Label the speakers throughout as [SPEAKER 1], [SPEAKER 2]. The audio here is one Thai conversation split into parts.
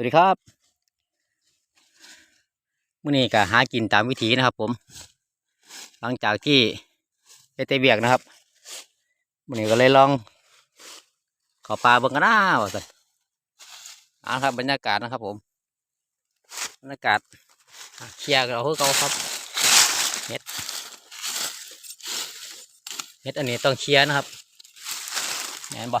[SPEAKER 1] วัสดีครับมื่อนี้ก็หากินตามวิถีนะครับ ผม หลังจากที่เฮ็ดแต่เบียกนะครับมื่อนี้ก็เลยลองขอปลาเบิ่งกันนะว่าสันเอาครับบรรยากาศนะครับ ผม บรรยากาศเคลียร์กันเอาคือเก่าครับเฮ็ดเฮ็ดอันนี้ต้องเคลียร์นะครับเห็นบ่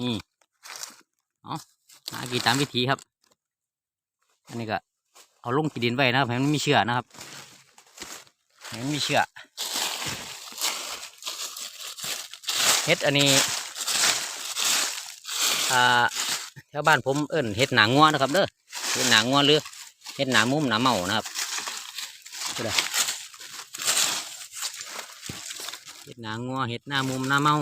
[SPEAKER 1] นี่เอาหากินตามวิธีครับ อันนี้ก็เอาลงกีดินไว้นะครับให้มันมีเชือกนะครับให้มันมีเชือกเฮ็ดอันนี้อ่าแถวบ้านผมเอิ้นเฮ็ดหนางัวนะครับเด้อเฮ็ดหนางัวหรือเฮ็ดหนามุมหนาเมานะครับก็ได้ เฮ็ดหนางัวเฮ็ดหน้ามุมหน้าเมา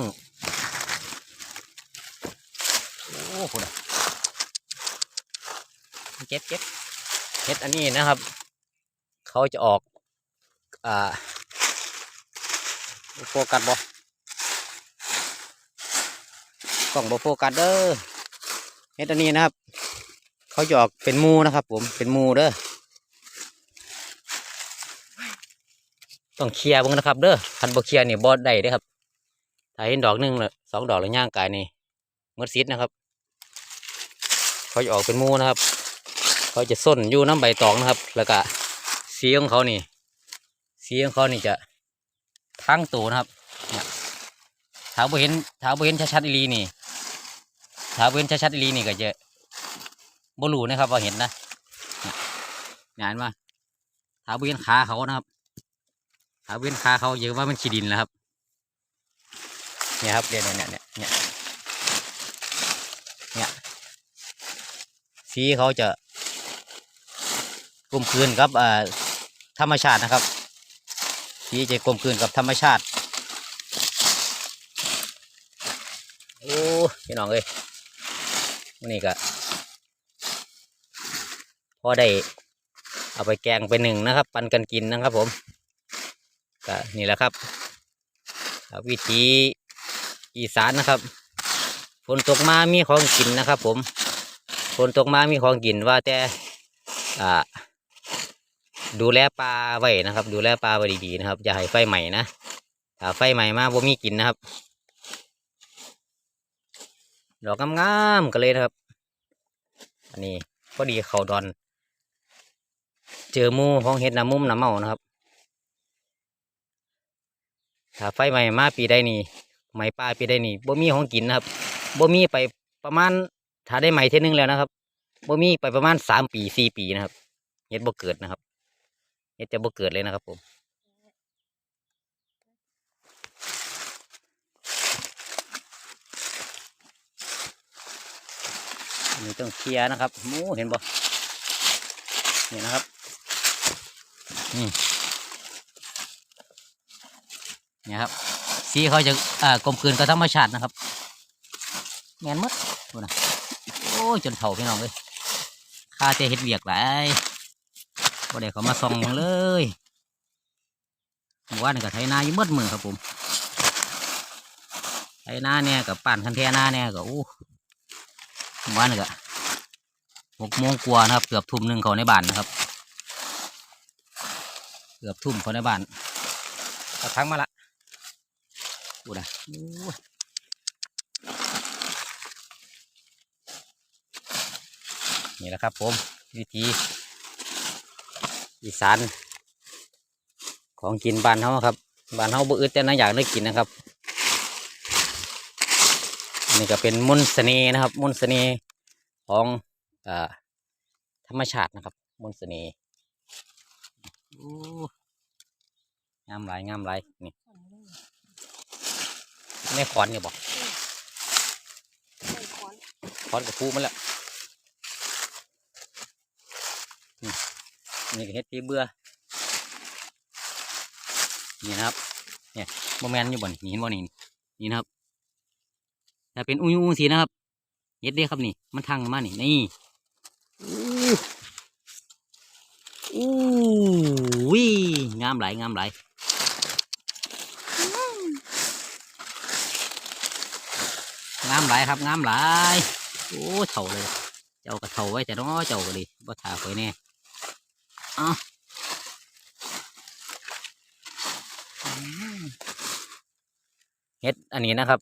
[SPEAKER 1] โอ้โหเก็บเก็บเฮ็ดอันนี้นะครับ เขาจะออกอ่าโฟกัสบ่กล้องบ่โฟกัสเด้อเฮ็ดอันนี้นะครับ เขาจะออกเป็นมูนะครับ ผมเป็นมูเด้อ ต้องเคลียร์บ้างนะครับเด้อคันบ่เคลียร์นี่บ่ได้เด้ครับถ้าเห็นดอกหนึ่งละสองดอกแล้วย่างกายนี่เมื่อซิดนะครับ เขาจะออกเป็นมูนะครับ เขาจะส้นอยู่น้ำใบตองนะครับ แล้วก็สีของเขานี่สีของเขานี่จะทั้งตัวนะครับเนี่ยถ้าบ่เห็นถ้าบ่เห็นชัดๆอีลีนี่ถ้าเว้นชัดๆอีลีนี่ก็จะบ่รู้นะครับว่าเห็นนะเนี่ยงานมาถ้าเว้นขาเขานะครับ ถ้าเว้นขาเขาเยอะว่ามันขี้ดินแล้วครับ เนี่ยครับเนี่ยเนี่ยเนี่ยเนี่ยเนี่ยสีเขาจะกลมกลืนกับอ่าธรรมชาตินะครับ สีจะกลมกลืนกับธรรมชาติโอ้พี่น้องเอ้ยวันนี้ก็พอได้เอาไปแกงไปหนึ่งนะครับ ปันกันกินนะครับผม ก็นี่แหละครับ วิธีอีสานนะครับฝนตกมามีของกินนะครับ ผมฝนตกมามีของกินว่าแต่อ่าดูแลปลาไว้นะครับ ดูแลปลาไว้ดีๆนะครับ อย่าให้ไฟใหม่นะถ้าไฟใหม่มาบ่มีกินนะครับ ดอกงามๆกันเลยนะครับ อันนี้พอดีเขาดอน เจอมูของเห็ดน้ำมุมน้ำเมานะครับ ถ้าไฟใหม่มาปีได้นี่ไหม้ป่าปีได้นี่บ่มีของกินนะครับบ่มีไปประมาณถ้าได้ไหม้เท่นึงแล้วนะครับบ่มีไปประมาณสามปีสี่ปีนะครับเห็ดบ่เกิดนะครับเห็ดจะบ่เกิดเลยนะครับผมนนี้ต้องเคลียร์นะครับมูเห็นบ่นี่นะครับนี่ เนี่ยครับ สีเขาจะอ่ากลมกลืนกับธรรมชาตินะครับแมนมดดูนะโอ้ยจนเถ่าพี่น้องเลยข้าจะเฮ็ดเวียกหลายบ่ได้เขามาส่องเลยเมื่อวานนี่ก็ไถนาอยู่หมดมือครับผมไถนาเนี่ยกับปั่นคันเทนาเนี่ยก็อู้ผมว่านี่ก็หกโมงกว่านะครับ เกือบทุ่มหนึ่งเขาในบ้านนะครับ เกือบทุ่มเขาในบ้านกระทั้งมาละูนะนี่แหละครับผม วิธีอีสานของกินบ้านเขาครับบ้านเขาบ่อึดแต่นะอยากได้กินนะครับนี่ก็เป็นมนต์เสน่ห์นะครับ มนต์เสน่ห์ของอธรรมชาตินะครับ มนต์เสน่ห์งามหลายงามหลายนี่ ไม่ขอนเนี่ยบอกขอนกับพูมันแหละนี่นี่ก็เฮ็ดปีเบื่อนี่นะครับ เนี่ยโมแมนอยู่บ่นนี่เห็นบ่นี่นี่นะครับแต่เป็นอุ้ยอุ้ยสีนะครับเย็ดเด้ครับนี่ มันทางมานี่นี่อู้อู้วิงามหลายงามหลาย งามหลายครับงามหลายโอ้เถ่าเลย เจ้าก็เถ่าไว้แต่น้อเจ้าก็ดีบ่ถาข่อยแน่เอ้าอืมเฮ็ดอันนี้นะครับ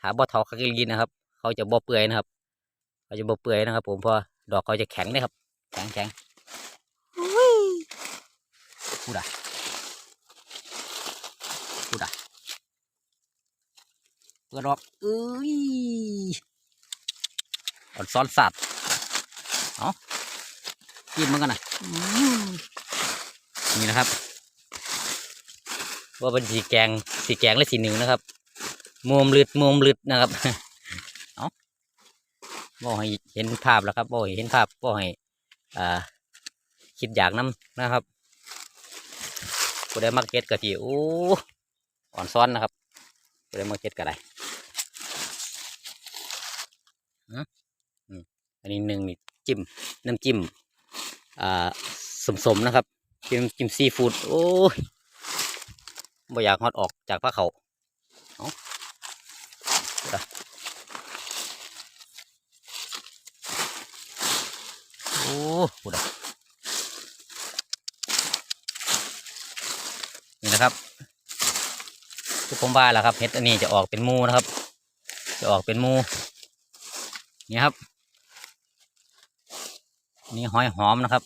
[SPEAKER 1] ถาบ่เถ่าคักอีหลีนะครับ เขาจะบ่เปื่อยนะครับ เขาจะบ่เปื่อยนะครับ ผมเพราะดอกเขาจะแข็งเลยครับ แข็งแข็งพูดอะพูดอะ เปิดออกเอ้ยอ่อนซ้อนสัตว์เอากินมันกันนะมนี่นะครับ ว่าเป็นสีแกงสีแกงและสีหนึ่งนะครับมุมลึดมุมลึดนะครับเอาบ่ให้เห็นภาพแล้วครับบ่ให้เห็นภาพบ่ให้อ่าคิดอยากน้ำนะครับผู้ใดมักเก็ตกะทิโอ้อ่อนซ้อนนะครับผู้ใดมักเก็ตก็ได้ อันนี้หนึ่งนี่จิ้มน้ำจิ้มอ่าสมๆนะครับจิ้มจิ้มซีฟู้ดโอ้ยบ่อยากฮอดออกจากพระเขาเอาดูดะโอ้ดูดะนี่นะครับทุกผมว่าแล้วครับเห็ดอันนี้จะออกเป็นมูนะครับ จะออกเป็นมู นี่ครับ นี่หอยหอมนะครับ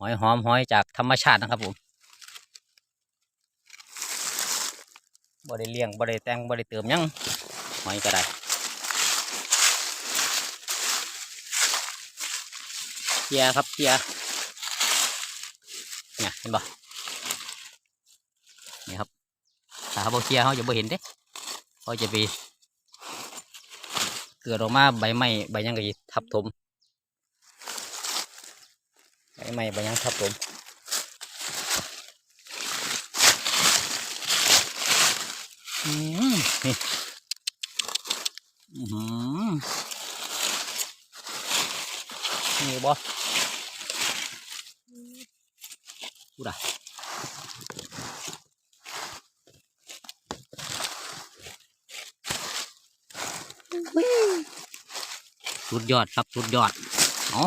[SPEAKER 1] หอยหอมหอยจากธรรมชาตินะครับผมบ่ได้เลี้ยงบ่ได้แต่งบ่ได้เติมยังหอยก็ได้เกียครับเกียเนี่ยเห็นบ่นี่ครับถ้าเขาบ่เกียเขาจะบ่เห็นเด้เขาจะไป เกิดออกมาใบไม้ใบหยังก็สิทับถมใบไม้ใบหยังทับถมอืมนี่อือหือนี่บ่พูด สุดยอดครับสุดยอดเอา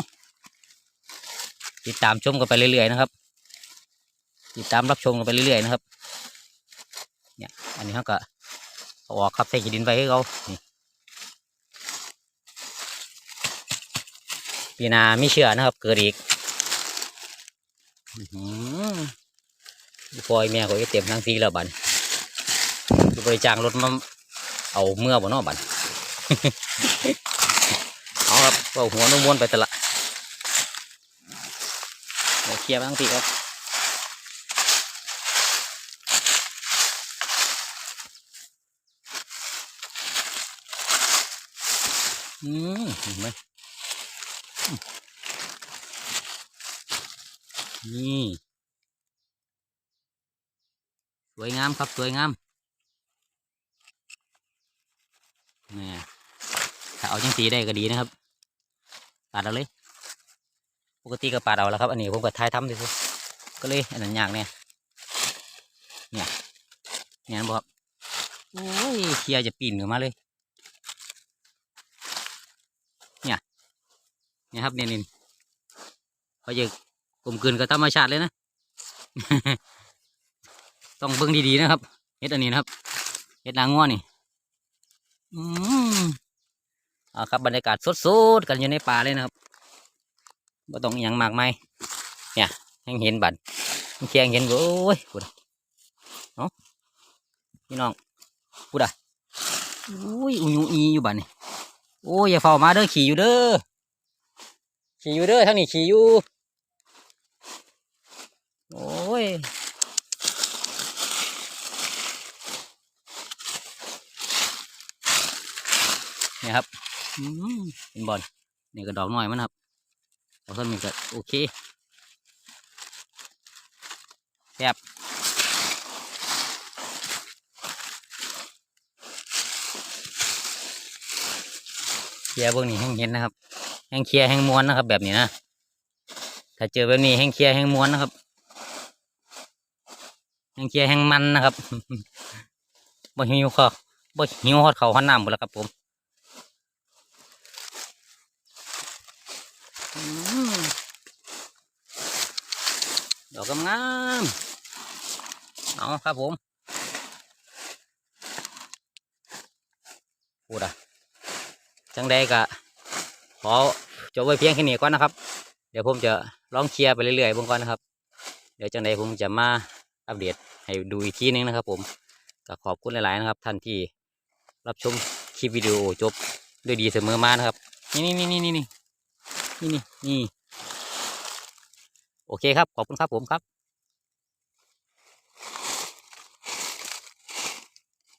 [SPEAKER 1] ติดตามชมกันไปเรื่อยๆนะครับ ติดตามรับชมกันไปเรื่อยๆนะครับ เนี่ยอันนี้เขาก็ออกครับใส่กีดินไว้ให้เขานี่ปีนาไมีเชื่อนะครับ เกิดอีกอื้อหือพอยแม่เขาเต็มทั้งทีแล้วบันบริจางรถมาเอาเมื่อบ่นอบัดเอา ครับเอาหัวนุ่มวนไปแต่ละเดี๋ยวเคลียร์ไปทั้งทีครับอืมเห็นไหมอืมนี่สวยงามครับสวยงามนี่ถ้าเอาจังสีได้ก็ดีนะครับ ปาดเอาเลย ปกติก็ปาดเอาแล้วครับ อันนี้ผมก็ทายทำดิสิก็เลยอันนั้นยากเนี่ยเนี่ยเนี่ยบอกครับโอ้ยเคลียจะปีนขึ้นมาเลย เนี่ยเนี่ยครับเนี่ยนี่เขาจะกลมกลืนกับธรรมชาติเลยนะ ต้องเบิ่งดีๆนะครับเฮ็ดอันนี้นะครับเฮ็ดนางง้อนี่ อืม อาครับบรรยากาศสดๆกันอยู่ในป่าเลยนะครับไม่ต้องอย่างมากมายเนี่ยให้เห็นบัตรเคียงเห็นโอ้ยพูดเนาะพี่น้องพูดอะโอ้ยอุยอีอยู่บัตรนี่โอ้ยอย่าเฝ้ามาเด้อขี่อยู่เด้อขี่อยู่เด้อทั้งนี้ขี่อยู่โอ้ยนี่ครับ เป็นบอลนี่ก็ดอกน้อยมันครับเอาต้นนี้ก็โอเคแซ่บเคลียร์เบื้องนี้ให้เห็นนะครับ แห้งเคลียร์แห้งม้วนนะครับ แบบนี้นะ ถ้าเจอแบบนี้แห้งเคลียร์แห้งม้วนนะครับ แห้งเคลียร์แห้งมันนะครับบ่หิวเขาบ่หิวฮอดเขาวฮอดน้ำหมดแล้วครับผม อืม ดอกงามเอาครับผมพูดอะจังใดกะขอจบไว้เพียงแค่นี้ก่อนนะครับ เดี๋ยวผมจะลองเคลียร์ไปเรื่อยๆเบางก่อนนะครับ เดี๋ยวจังใดผมจะมาอัปเดตให้ดูอีกทีนึงนะครับ ผมก็ขอบคุณหลายๆนะครับ ท่านที่รับชมคลิปวิดีโอจบด้วยดีเสมอมานะครับ นี่นี่นี่นี่นี่ นี่นี่นี่ โอเคครับ ขอบคุณครับผมครับ